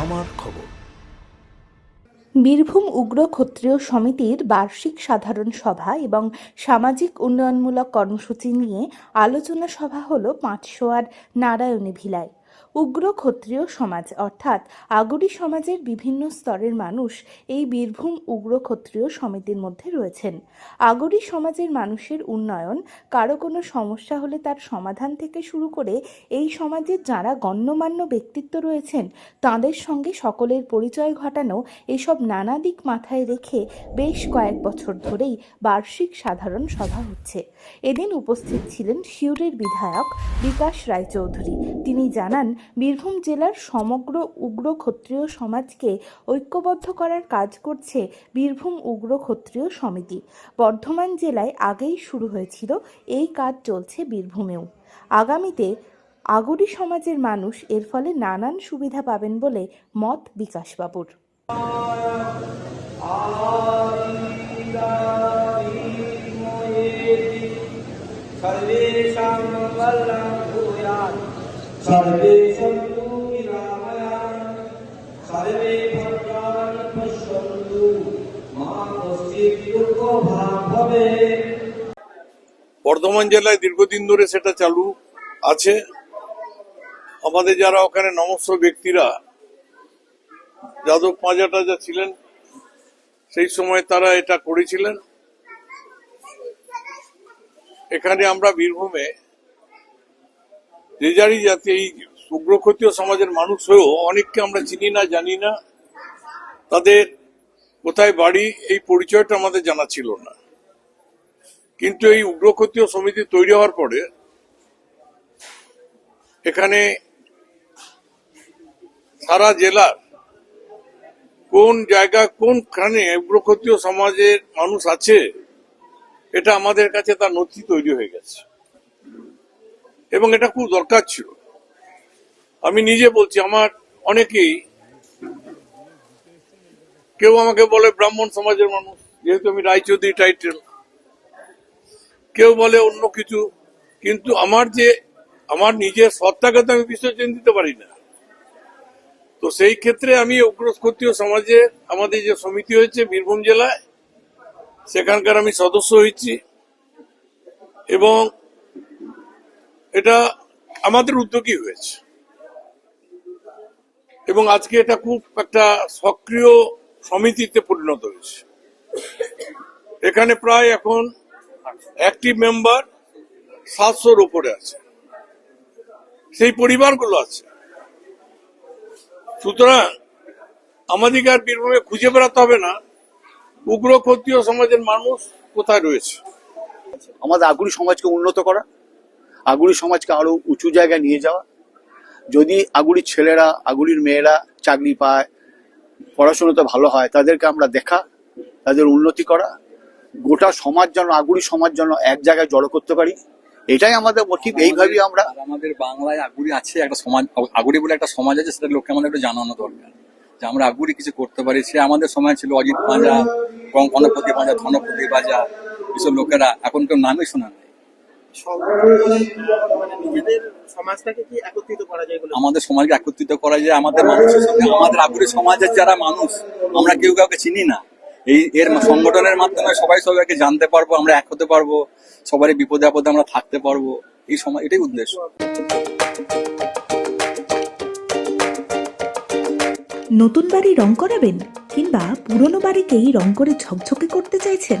আমার খবর। বীরভূম উগ্র ক্ষত্রিয় সমিতির বার্ষিক সাধারণ সভা এবং সামাজিক উন্নয়নমূলক কর্মসূচি নিয়ে আলোচনা সভা হল পাঁচশোয়ার নারায়ণী ভিলায়। উগ্র ক্ষত্রিয় সমাজ, অর্থাৎ আগরি সমাজের বিভিন্ন স্তরের মানুষ এই বীরভূম উগ্র ক্ষত্রিয় সমিতির মধ্যে রয়েছেন। আগরি সমাজের মানুষের উন্নয়ন, কারও কোনো সমস্যা হলে তার সমাধান থেকে শুরু করে এই সমাজের যারা গণ্যমান্য ব্যক্তিত্ব রয়েছেন, তাদের সঙ্গে সকলের পরিচয় ঘটানো এসব নানা দিক মাথায় রেখে বেশ কয়েক বছর ধরেই বার্ষিক সাধারণ সভা হচ্ছে। এদিন উপস্থিত ছিলেন সিউড়ির বিধায়ক বিকাশ রায়চৌধুরী। তিনি জানান বীরভূম জেলার সমগ্র উগ্র ক্ষত্রিয় সমাজকে ঐক্যবদ্ধ করার কাজ করছে বীরভূম উগ্র ক্ষত্রিয় সমিতি বর্ধমান জেলায় আগেই শুরু হয়েছিল এই কাজ চলছে বীরভূমেও আগামীতে আগরি সমাজের মানুষ এর ফলে নানান সুবিধা পাবেন বলে মত বিকাশবাবুর सर्वेषां मङ्गलं भूयात् सर्वे सन्तु निरामयान् सर्वे भद्राणि पश्यन्तु मा कश्चित् दुःखभाग् भवेत् বর্ধমান জেলায় দীর্ঘদিন ধরে সেটা চালু আছে আমাদের যারা ওখানে নমস্য ব্যক্তিরা যাদব পাঁজা টাজা ছিলেন সেই সময় তারা এটা করেছিলেন এখানে আমরা বীরভূমে যারই জাতি, এই উগ্রক্ষতীয় সমাজের মানুষ হয়েও অনেককে আমরা চিনি না, জানি না। তাদের কোথায় বাড়ি, এই পরিচয়টা আমাদের জানা ছিল না। কিন্তু এই উগ্রক্ষতীয় সমিতি তৈরি হওয়ার পরে এখানে সারা জেলার কোন জায়গা, কোনখানে উগ্রক্ষতীয় সমাজের মানুষ আছে, এটা আমাদের কাছে তার নথি তৈরি হয়ে গেছে। এবং এটা খুব দরকার ছিল। আমি নিজে বলছি, আমার অনেকেই কেউ আমাকে বলে ব্রাহ্মণ সমাজের মানুষ, যেহেতু আমি রায়চৌধুরী টাইটেল। কেউ বলে অন্য কিছু, কিন্তু আমার যে, আমার নিজের সত্তাকে তো আমি বিসর্জন দিতে পারি না। তো সেই ক্ষেত্রে আমি উগ্রস্কতীয় সমাজে আমাদের যে সমিতি হয়েছে বীরভূম জেলায়, সেখানকার আমি সদস্য হয়েছি। এবং এটা আমাদের উদ্যোগী হয়েছে। এবং আজকে এটা খুব একটা সক্রিয় সমিতিতে পরিণত হয়েছে। এখানে প্রায় এখন অ্যাক্টিভ মেম্বার সাতশোর উপরে আছে। সেই পরিবারগুলো আছে। সুতরাং আমাদেরকে আর বীরভূমে খুঁজে বেড়াতে হবে না। উগ্র ক্ষত্রিয় সমাজের মানুষ কোথায় রয়েছে? আমাদের আগুরি সমাজকে উন্নত করা। আগুরি সমাজকে আরও উঁচু জায়গায় নিয়ে যাওয়া। যদি আগুরির ছেলেরা আগুরির মেয়েরা চাকরি পায় পড়াশোনাতে ভালো হয়, তাদেরকে আমরা দেখা, তাদের উন্নতি করা। গোটা সমাজ যেন আগুরি সমাজ যেন এক জায়গায় জড়ো করতে পারি, এটাই আমাদের মোটিভ এইভাবেই আমরা। আমাদের বাংলায় আগুরি আছে, একটা সমাজ আগুরি বলে একটা সমাজ আছে, সেটা লোককে আমাদের একটু জানানো দরকার। যে আমরা আগুরি কিছু করতে পারি, সে আমাদের সময় ছিল অজিত পাঁজা গণপতি পাঁজা, ধনপতি পাঁজা, এসব লোকেরা, এখন কেউ নামই শোনা নেই আমাদের সমাজকে একত্রিত করা যায়, আমাদের মানুষের সঙ্গে আমাদের আগুরি সমাজের যারা মানুষ, আমরা কেউ কাউকে চিনি না। এই এর সংগঠনের মাধ্যমে সবাই সবাইকে জানতে পারব, আমরা এক হতে পারব, সবারই বিপদে আপদে আমরা থাকতে পারব। এই সময়, এটাই উদ্দেশ্য। নতুন বাড়ি রং করাবেন কিংবা পুরনো বাড়িকেই রং করে ঝকঝকে করতে চাইছেন?